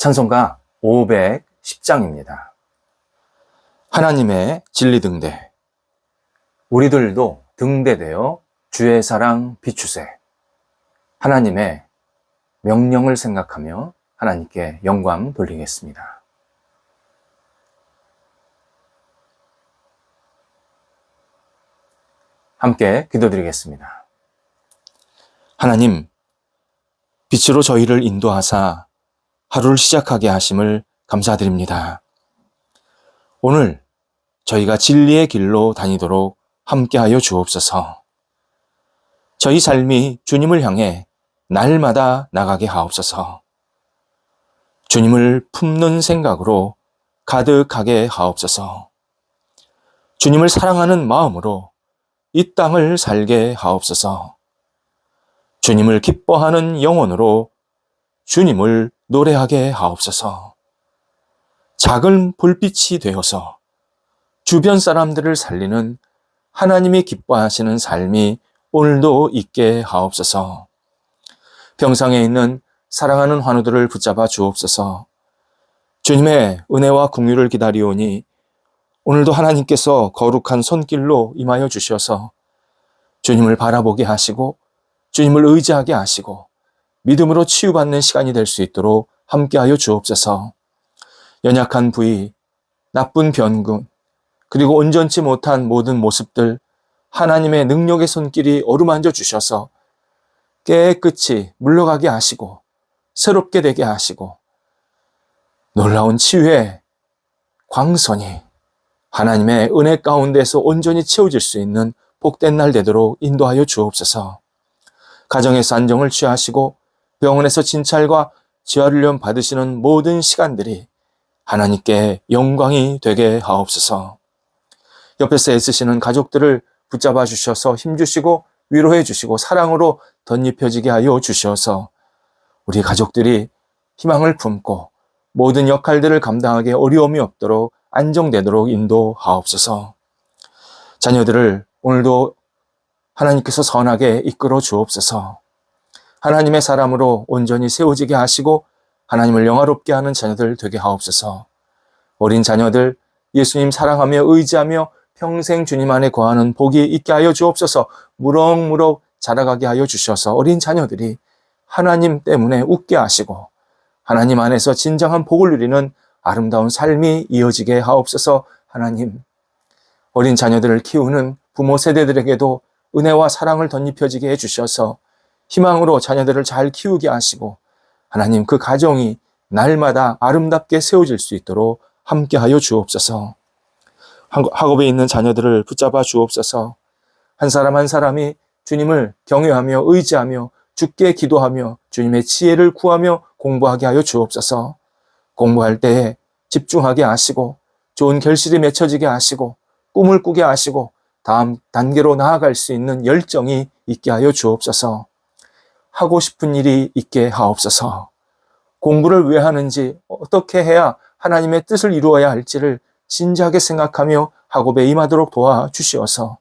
찬송가 510장입니다. 하나님의 진리 등대. 우리들도 등대되어 주의 사랑 비추세. 하나님의 명령을 생각하며 하나님께 영광 돌리겠습니다. 함께 기도드리겠습니다. 하나님, 빛으로 저희를 인도하사 하루를 시작하게 하심을 감사드립니다. 오늘 저희가 진리의 길로 다니도록 함께하여 주옵소서. 저희 삶이 주님을 향해 날마다 나가게 하옵소서. 주님을 품는 생각으로 가득하게 하옵소서. 주님을 사랑하는 마음으로 이 땅을 살게 하옵소서. 주님을 기뻐하는 영혼으로 주님을 노래하게 하옵소서. 작은 불빛이 되어서 주변 사람들을 살리는 하나님이 기뻐하시는 삶이 오늘도 있게 하옵소서. 병상에 있는 사랑하는 환우들을 붙잡아 주옵소서. 주님의 은혜와 국류를 기다리오니 오늘도 하나님께서 거룩한 손길로 임하여 주셔서 주님을 바라보게 하시고 주님을 의지하게 하시고 믿음으로 치유받는 시간이 될 수 있도록 함께하여 주옵소서. 연약한 부위, 나쁜 변군, 그리고 온전치 못한 모든 모습들 하나님의 능력의 손길이 어루만져 주셔서 깨끗이 물러가게 하시고 새롭게 되게 하시고 놀라운 치유의 광선이 하나님의 은혜 가운데서 온전히 채워질 수 있는 복된 날 되도록 인도하여 주옵소서. 가정에서 안정을 취하시고 병원에서 진찰과 재활훈련 받으시는 모든 시간들이 하나님께 영광이 되게 하옵소서. 옆에서 애쓰시는 가족들을 붙잡아 주셔서 힘주시고 위로해 주시고 사랑으로 덧입혀지게 하여 주셔서 우리 가족들이 희망을 품고 모든 역할들을 감당하기 어려움이 없도록 안정되도록 인도하옵소서. 자녀들을 오늘도 하나님께서 선하게 이끌어 주옵소서. 하나님의 사람으로 온전히 세워지게 하시고 하나님을 영화롭게 하는 자녀들 되게 하옵소서. 어린 자녀들 예수님 사랑하며 의지하며 평생 주님 안에 거하는 복이 있게 하여 주옵소서. 무럭무럭 자라가게 하여 주셔서 어린 자녀들이 하나님 때문에 웃게 하시고 하나님 안에서 진정한 복을 누리는 아름다운 삶이 이어지게 하옵소서. 하나님 어린 자녀들을 키우는 부모 세대들에게도 은혜와 사랑을 덧입혀지게 해주셔서 희망으로 자녀들을 잘 키우게 하시고 하나님 그 가정이 날마다 아름답게 세워질 수 있도록 함께하여 주옵소서. 학업에 있는 자녀들을 붙잡아 주옵소서. 한 사람 한 사람이 주님을 경외하며 의지하며 주께 기도하며 주님의 지혜를 구하며 공부하게 하여 주옵소서. 공부할 때에 집중하게 하시고 좋은 결실이 맺혀지게 하시고 꿈을 꾸게 하시고 다음 단계로 나아갈 수 있는 열정이 있게 하여 주옵소서. 하고 싶은 일이 있게 하옵소서. 공부를 왜 하는지 어떻게 해야 하나님의 뜻을 이루어야 할지를 진지하게 생각하며 학업에 임하도록 도와 주시어서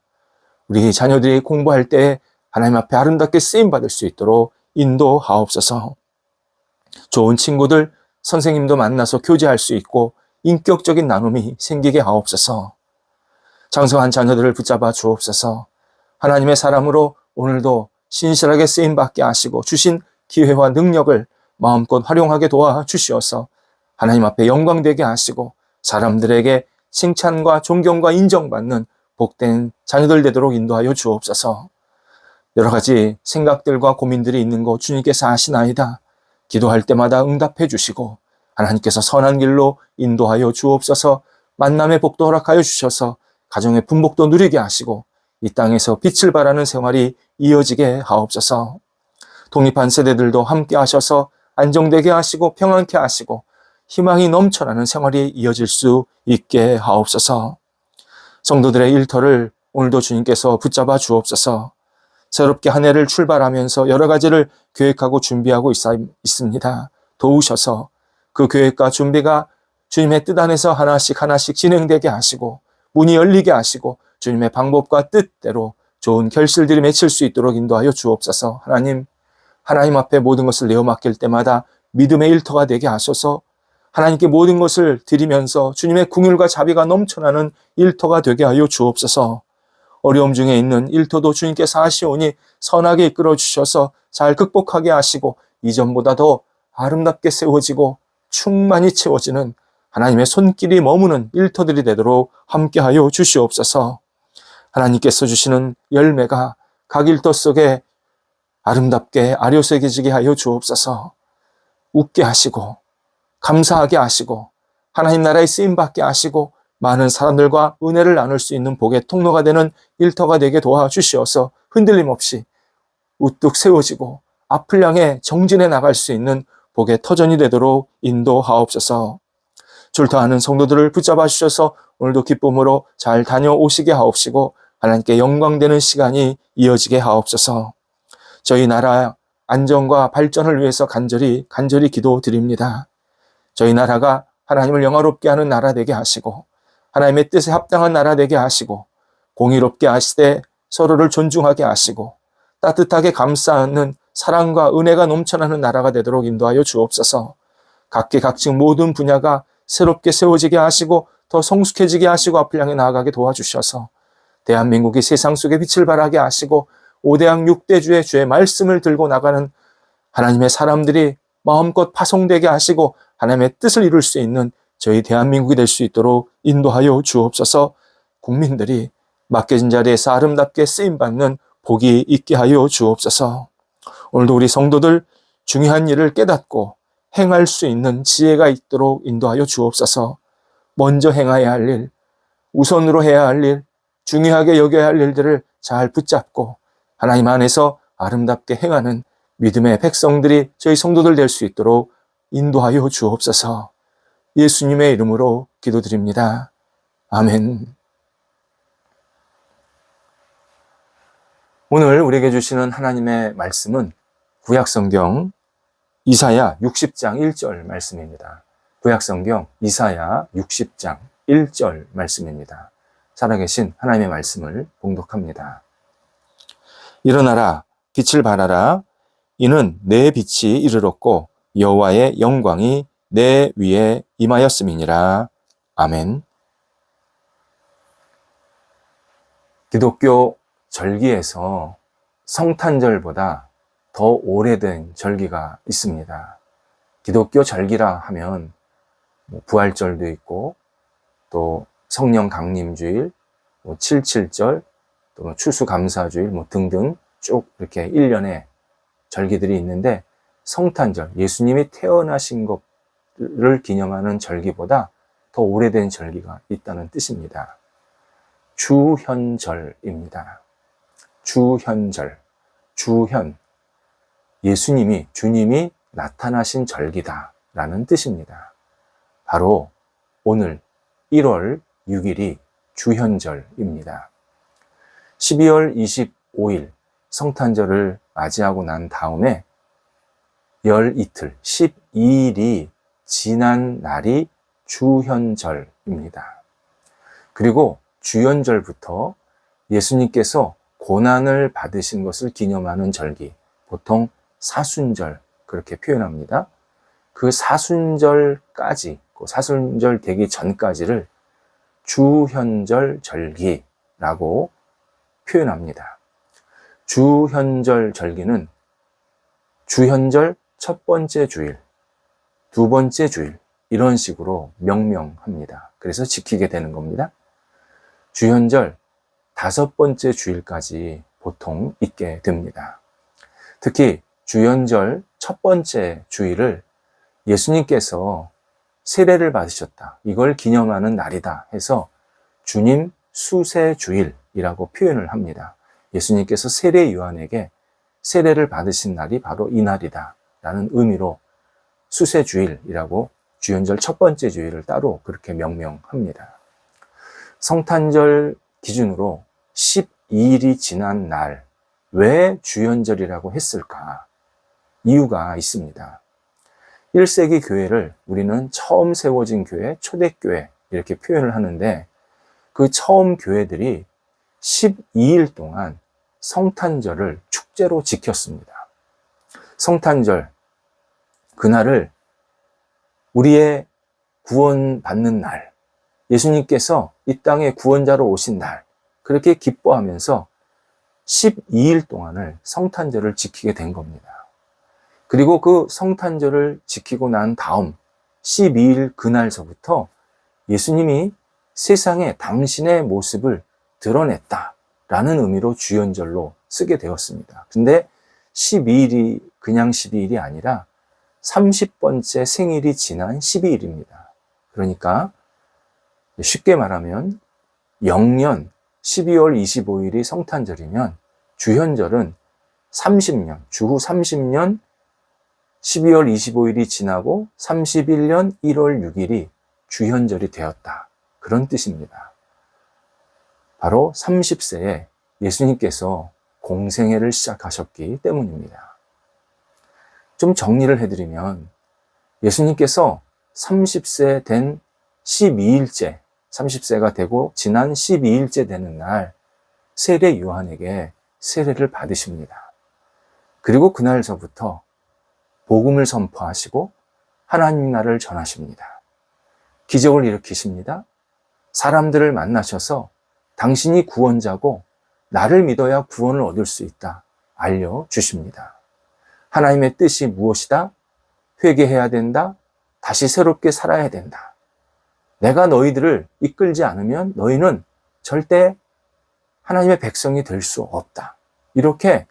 우리 자녀들이 공부할 때 하나님 앞에 아름답게 쓰임 받을 수 있도록 인도하옵소서. 좋은 친구들, 선생님도 만나서 교제할 수 있고 인격적인 나눔이 생기게 하옵소서. 장성한 자녀들을 붙잡아 주옵소서. 하나님의 사람으로 오늘도 신실하게 쓰임 받게 하시고 주신 기회와 능력을 마음껏 활용하게 도와 주시어서 하나님 앞에 영광되게 하시고 사람들에게 칭찬과 존경과 인정받는 복된 자녀들 되도록 인도하여 주옵소서. 여러 가지 생각들과 고민들이 있는 거 주님께서 아시나이다. 기도할 때마다 응답해 주시고 하나님께서 선한 길로 인도하여 주옵소서 만남의 복도 허락하여 주셔서 가정의 분복도 누리게 하시고 이 땅에서 빛을 발하는 생활이 이어지게 하옵소서. 독립한 세대들도 함께 하셔서 안정되게 하시고 평안케 하시고 희망이 넘쳐나는 생활이 이어질 수 있게 하옵소서. 성도들의 일터를 오늘도 주님께서 붙잡아 주옵소서. 새롭게 한 해를 출발하면서 여러 가지를 계획하고 준비하고 있습니다. 도우셔서 그 계획과 준비가 주님의 뜻 안에서 하나씩 하나씩 진행되게 하시고 문이 열리게 하시고 주님의 방법과 뜻대로 좋은 결실들이 맺힐 수 있도록 인도하여 주옵소서. 하나님, 하나님 앞에 모든 것을 내어 맡길 때마다 믿음의 일터가 되게 하소서 하나님께 모든 것을 드리면서 주님의 궁율과 자비가 넘쳐나는 일터가 되게 하여 주옵소서. 어려움 중에 있는 일터도 주님께서 하시오니 선하게 이끌어 주셔서 잘 극복하게 하시고 이전보다 더 아름답게 세워지고 충만히 채워지는 하나님의 손길이 머무는 일터들이 되도록 함께하여 주시옵소서. 하나님께서 주시는 열매가 각 일터 속에 아름답게 아려새겨지게 하여 주옵소서. 웃게 하시고 감사하게 하시고 하나님 나라의 쓰임 받게 하시고 많은 사람들과 은혜를 나눌 수 있는 복의 통로가 되는 일터가 되게 도와주시어서 흔들림 없이 우뚝 세워지고 앞을 향해 정진해 나갈 수 있는 복의 터전이 되도록 인도하옵소서. 출타하는 성도들을 붙잡아 주셔서 오늘도 기쁨으로 잘 다녀오시게 하옵시고 하나님께 영광되는 시간이 이어지게 하옵소서. 저희 나라 안정과 발전을 위해서 간절히 간절히 기도드립니다. 저희 나라가 하나님을 영화롭게 하는 나라 되게 하시고 하나님의 뜻에 합당한 나라 되게 하시고 공의롭게 하시되 서로를 존중하게 하시고 따뜻하게 감싸 안는 사랑과 은혜가 넘쳐나는 나라가 되도록 인도하여 주옵소서. 각계각층 모든 분야가 새롭게 세워지게 하시고 더 성숙해지게 하시고 앞을 향해 나아가게 도와주셔서 대한민국이 세상 속에 빛을 발하게 하시고 오대양 육대주의 주의 말씀을 들고 나가는 하나님의 사람들이 마음껏 파송되게 하시고 하나님의 뜻을 이룰 수 있는 저희 대한민국이 될 수 있도록 인도하여 주옵소서. 국민들이 맡겨진 자리에서 아름답게 쓰임받는 복이 있게 하여 주옵소서. 오늘도 우리 성도들 중요한 일을 깨닫고 행할 수 있는 지혜가 있도록 인도하여 주옵소서 먼저 행해야 할 일, 우선으로 해야 할 일, 중요하게 여겨야 할 일들을 잘 붙잡고 하나님 안에서 아름답게 행하는 믿음의 백성들이 저희 성도들 될 수 있도록 인도하여 주옵소서. 예수님의 이름으로 기도드립니다. 아멘. 오늘 우리에게 주시는 하나님의 말씀은 구약성경 이사야 60장 1절 말씀입니다. 구약성경 이사야 60장 1절 말씀입니다. 살아계신 하나님의 말씀을 봉독합니다. 일어나라 빛을 발하라 이는 내 빛이 이르렀고 여호와의 영광이 내 위에 임하였음이니라. 아멘. 기독교 절기에서 성탄절보다 더 오래된 절기가 있습니다. 기독교 절기라 하면 뭐 부활절도 있고 또 성령 강림주일, 뭐 77절, 또 추수감사주일 뭐 등등 쭉 이렇게 1년에 절기들이 있는데 성탄절, 예수님이 태어나신 것을 기념하는 절기보다 더 오래된 절기가 있다는 뜻입니다. 주현절입니다. 주현절, 주현, 예수님이, 주님이 나타나신 절기다 라는 뜻입니다. 바로 오늘 1월 6일이 주현절입니다. 12월 25일 성탄절을 맞이하고 난 다음에 열 이틀, 12일이 지난 날이 주현절입니다. 그리고 주현절부터 예수님께서 고난을 받으신 것을 기념하는 절기, 보통 사순절 그렇게 표현합니다. 그 사순절까지, 그 사순절 되기 전까지를 주현절 절기라고 표현합니다. 주현절 절기는 주현절 첫 번째 주일, 두 번째 주일, 이런 식으로 명명합니다. 그래서 지키게 되는 겁니다. 주현절 다섯 번째 주일까지 보통 있게 됩니다. 특히 주현절 첫 번째 주일을 예수님께서 세례를 받으셨다. 이걸 기념하는 날이다 해서 주님 수세 주일이라고 표현을 합니다. 예수님께서 세례 요한에게 세례를 받으신 날이 바로 이 날이다. 라는 의미로 수세 주일이라고 주연절 첫 번째 주일을 따로 그렇게 명명합니다. 성탄절 기준으로 12일이 지난 날, 왜 주연절이라고 했을까? 이유가 있습니다. 1세기 교회를 우리는 처음 세워진 교회, 초대교회, 이렇게 표현을 하는데, 그 처음 교회들이 12일 동안 성탄절을 축제로 지켰습니다. 성탄절, 그날을 우리의 구원받는 날, 예수님께서 이 땅에 구원자로 오신 날, 그렇게 기뻐하면서 12일 동안을 성탄절을 지키게 된 겁니다. 그리고 그 성탄절을 지키고 난 다음 12일 그날서부터 예수님이 세상에 당신의 모습을 드러냈다 라는 의미로 주연절로 쓰게 되었습니다. 근데 12일이 그냥 12일이 아니라 30번째 생일이 지난 12일입니다. 그러니까 쉽게 말하면 영년 12월 25일이 성탄절이면 주현절은 30년, 주후 30년 12월 25일이 지나고 31년 1월 6일이 주현절이 되었다. 그런 뜻입니다. 바로 30세에 예수님께서 공생애를 시작하셨기 때문입니다. 좀 정리를 해드리면 예수님께서 30세 된 12일째, 30세가 되고 지난 12일째 되는 날 세례 요한에게 세례를 받으십니다. 그리고 그날서부터 복음을 선포하시고 하나님 나라를 전하십니다. 기적을 일으키십니다. 사람들을 만나셔서 당신이 구원자고 나를 믿어야 구원을 얻을 수 있다 알려주십니다. 하나님의 뜻이 무엇이다? 회개해야 된다. 다시 새롭게 살아야 된다. 내가 너희들을 이끌지 않으면 너희는 절대 하나님의 백성이 될 수 없다. 이렇게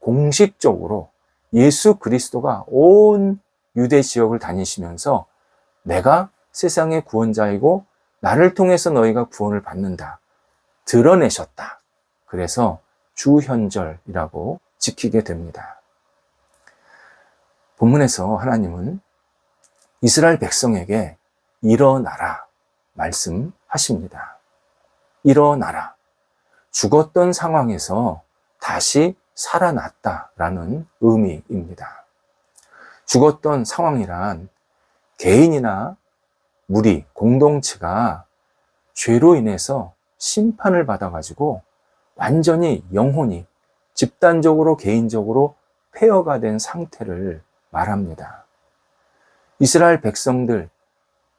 공식적으로 예수 그리스도가 온 유대 지역을 다니시면서 내가 세상의 구원자이고 나를 통해서 너희가 구원을 받는다. 드러내셨다. 그래서 주현절이라고 지키게 됩니다. 본문에서 하나님은 이스라엘 백성에게 일어나라 말씀하십니다. 일어나라. 죽었던 상황에서 다시 살아났다라는 의미입니다. 죽었던 상황이란 개인이나 무리, 공동체가 죄로 인해서 심판을 받아가지고 완전히 영혼이 집단적으로 개인적으로 폐허가 된 상태를 말합니다. 이스라엘 백성들,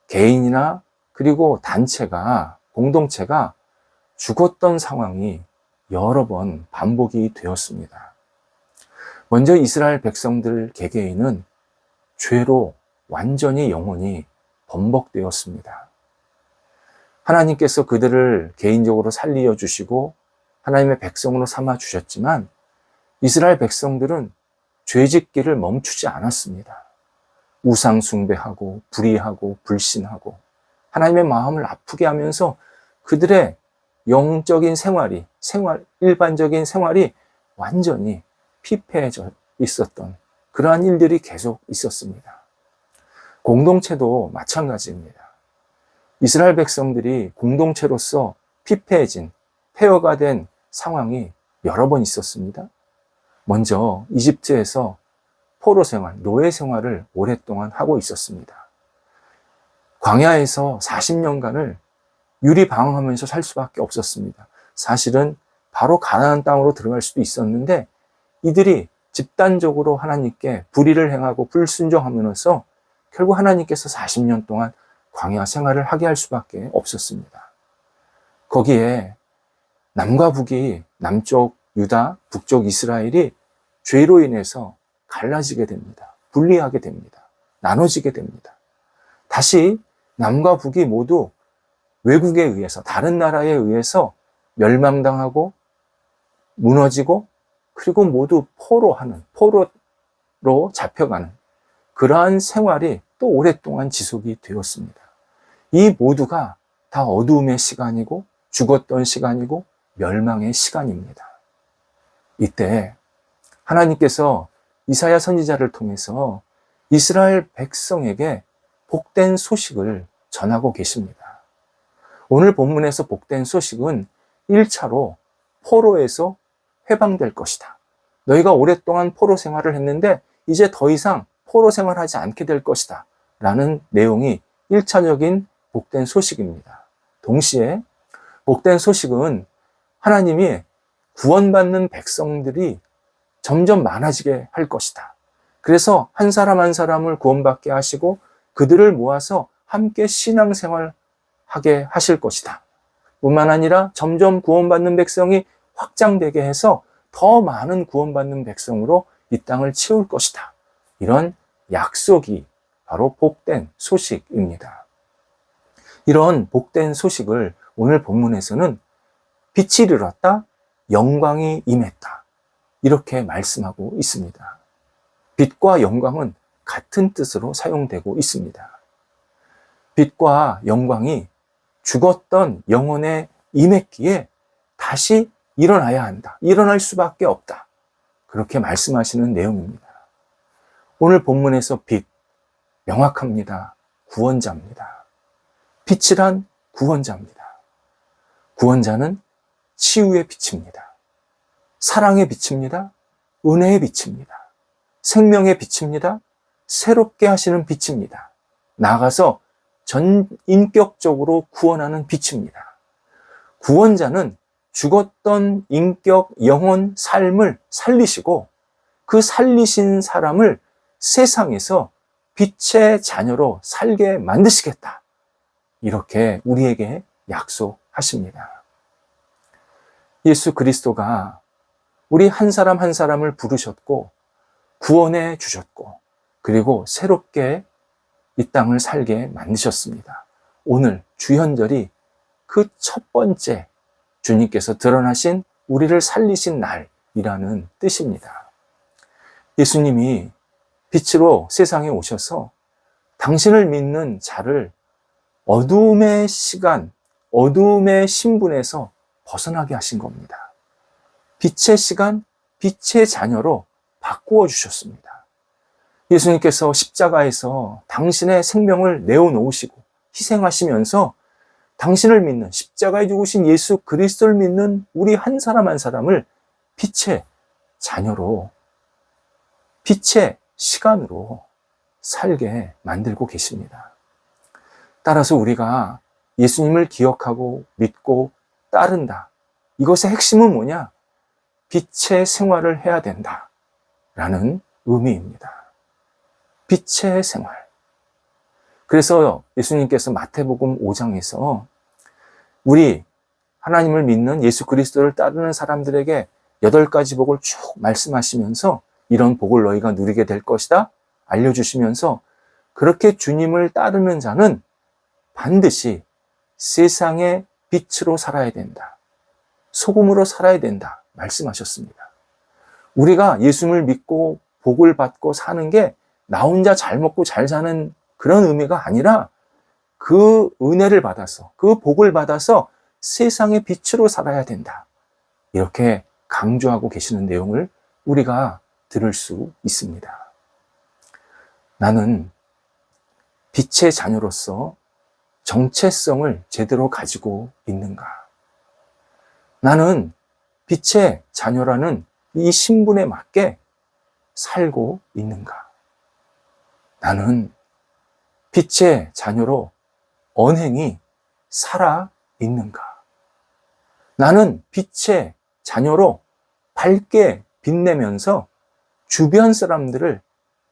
개인이나 그리고 단체가, 공동체가 죽었던 상황이 여러 번 반복이 되었습니다. 먼저 이스라엘 백성들 개개인은 죄로 완전히 영혼이 번복되었습니다. 하나님께서 그들을 개인적으로 살리어 주시고 하나님의 백성으로 삼아 주셨지만 이스라엘 백성들은 죄짓기를 멈추지 않았습니다. 우상 숭배하고 불의하고 불신하고 하나님의 마음을 아프게 하면서 그들의 영적인 생활이 생활 일반적인 생활이 완전히 피폐해져 있었던 그러한 일들이 계속 있었습니다. 공동체도 마찬가지입니다. 이스라엘 백성들이 공동체로서 피폐해진 폐허가 된 상황이 여러 번 있었습니다. 먼저 이집트에서 포로 생활, 노예 생활을 오랫동안 하고 있었습니다. 광야에서 40년간을 유리 방황하면서 살 수밖에 없었습니다. 사실은 바로 가나안 땅으로 들어갈 수도 있었는데 이들이 집단적으로 하나님께 불의를 행하고 불순종하면서 결국 하나님께서 40년 동안 광야 생활을 하게 할 수밖에 없었습니다. 거기에 남과 북이 남쪽 유다, 북쪽 이스라엘이 죄로 인해서 갈라지게 됩니다. 분리하게 됩니다. 나눠지게 됩니다. 다시 남과 북이 모두 외국에 의해서, 다른 나라에 의해서 멸망당하고 무너지고 그리고 모두 포로하는, 포로로 잡혀가는 그러한 생활이 또 오랫동안 지속이 되었습니다. 이 모두가 다 어두움의 시간이고 죽었던 시간이고 멸망의 시간입니다. 이때 하나님께서 이사야 선지자를 통해서 이스라엘 백성에게 복된 소식을 전하고 계십니다. 오늘 본문에서 복된 소식은 1차로 포로에서 해방될 것이다. 너희가 오랫동안 포로 생활을 했는데 이제 더 이상 포로 생활하지 않게 될 것이다. 라는 내용이 1차적인 복된 소식입니다. 동시에 복된 소식은 하나님이 구원받는 백성들이 점점 많아지게 할 것이다. 그래서 한 사람 한 사람을 구원받게 하시고 그들을 모아서 함께 신앙생활 하게 하실 것이다. 뿐만 아니라 점점 구원받는 백성이 확장되게 해서 더 많은 구원받는 백성으로 이 땅을 채울 것이다. 이런 약속이 바로 복된 소식입니다. 이런 복된 소식을 오늘 본문에서는 빛이 이르렀다, 영광이 임했다. 이렇게 말씀하고 있습니다. 빛과 영광은 같은 뜻으로 사용되고 있습니다. 빛과 영광이 죽었던 영혼에 임했기에 다시 일어나야 한다. 일어날 수밖에 없다. 그렇게 말씀하시는 내용입니다. 오늘 본문에서 빛, 명확합니다. 구원자입니다. 빛이란 구원자입니다. 구원자는 치유의 빛입니다. 사랑의 빛입니다. 은혜의 빛입니다. 생명의 빛입니다. 새롭게 하시는 빛입니다. 나아가서 전 인격적으로 구원하는 빛입니다. 구원자는 죽었던 인격, 영혼, 삶을 살리시고 그 살리신 사람을 세상에서 빛의 자녀로 살게 만드시겠다. 이렇게 우리에게 약속하십니다. 예수 그리스도가 우리 한 사람 한 사람을 부르셨고 구원해 주셨고 그리고 새롭게 이 땅을 살게 만드셨습니다. 오늘 주현절이 그 첫 번째 주님께서 드러나신 우리를 살리신 날이라는 뜻입니다. 예수님이 빛으로 세상에 오셔서 당신을 믿는 자를 어두움의 시간, 어두움의 신분에서 벗어나게 하신 겁니다. 빛의 시간, 빛의 자녀로 바꾸어 주셨습니다. 예수님께서 십자가에서 당신의 생명을 내어놓으시고 희생하시면서 당신을 믿는 십자가에 죽으신 예수 그리스도를 믿는 우리 한 사람 한 사람을 빛의 자녀로 빛의 시간으로 살게 만들고 계십니다. 따라서 우리가 예수님을 기억하고 믿고 따른다. 이것의 핵심은 뭐냐? 빛의 생활을 해야 된다. 라는 의미입니다. 빛의 생활. 그래서 예수님께서 마태복음 5장에서 우리 하나님을 믿는 예수 그리스도를 따르는 사람들에게 여덟 가지 복을 쭉 말씀하시면서 이런 복을 너희가 누리게 될 것이다 알려주시면서 그렇게 주님을 따르는 자는 반드시 세상의 빛으로 살아야 된다. 소금으로 살아야 된다. 말씀하셨습니다. 우리가 예수님을 믿고 복을 받고 사는 게 나 혼자 잘 먹고 잘 사는 그런 의미가 아니라 그 은혜를 받아서 그 복을 받아서 세상의 빛으로 살아야 된다. 이렇게 강조하고 계시는 내용을 우리가 들을 수 있습니다. 나는 빛의 자녀로서 정체성을 제대로 가지고 있는가? 나는 빛의 자녀라는 이 신분에 맞게 살고 있는가? 나는 빛의 자녀로 언행이 살아 있는가? 나는 빛의 자녀로 밝게 빛내면서 주변 사람들을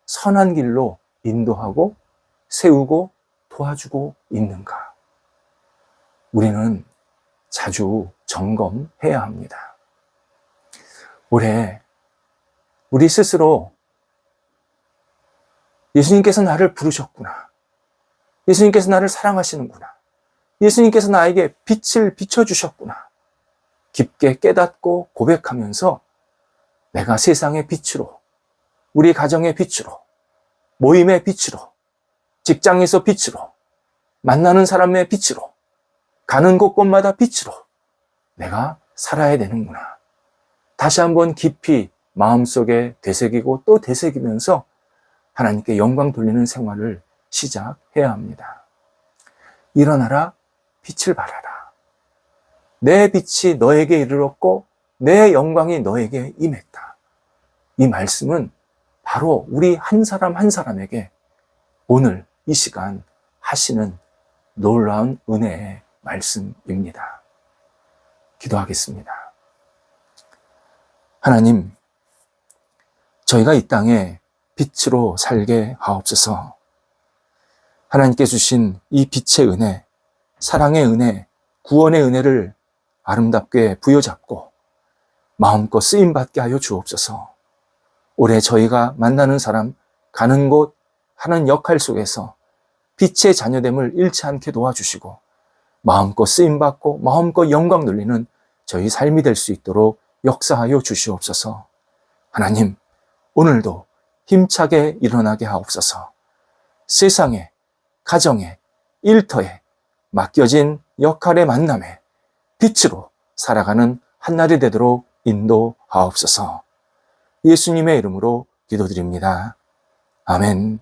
선한 길로 인도하고 세우고 도와주고 있는가? 우리는 자주 점검해야 합니다. 올해 우리 스스로 예수님께서 나를 부르셨구나. 예수님께서 나를 사랑하시는구나. 예수님께서 나에게 빛을 비춰주셨구나. 깊게 깨닫고 고백하면서 내가 세상의 빛으로, 우리 가정의 빛으로, 모임의 빛으로, 직장에서 빛으로, 만나는 사람의 빛으로, 가는 곳곳마다 빛으로 내가 살아야 되는구나. 다시 한번 깊이 마음속에 되새기고 또 되새기면서 하나님께 영광 돌리는 생활을 시작해야 합니다. 일어나라, 빛을 발하라. 내 빛이 너에게 이르렀고 내 영광이 너에게 임했다. 이 말씀은 바로 우리 한 사람 한 사람에게 오늘 이 시간 하시는 놀라운 은혜의 말씀입니다. 기도하겠습니다. 하나님, 저희가 이 땅에 빛으로 살게 하옵소서. 하나님께 주신 이 빛의 은혜, 사랑의 은혜, 구원의 은혜를 아름답게 부여잡고 마음껏 쓰임받게 하여 주옵소서. 올해 저희가 만나는 사람, 가는 곳, 하는 역할 속에서 빛의 자녀됨을 잃지 않게 도와주시고 마음껏 쓰임받고 마음껏 영광 돌리는 저희 삶이 될 수 있도록 역사하여 주시옵소서. 하나님, 오늘도 힘차게 일어나게 하옵소서. 세상에, 가정에, 일터에 맡겨진 역할의 만남에 빛으로 살아가는 한날이 되도록 인도하옵소서. 예수님의 이름으로 기도드립니다. 아멘.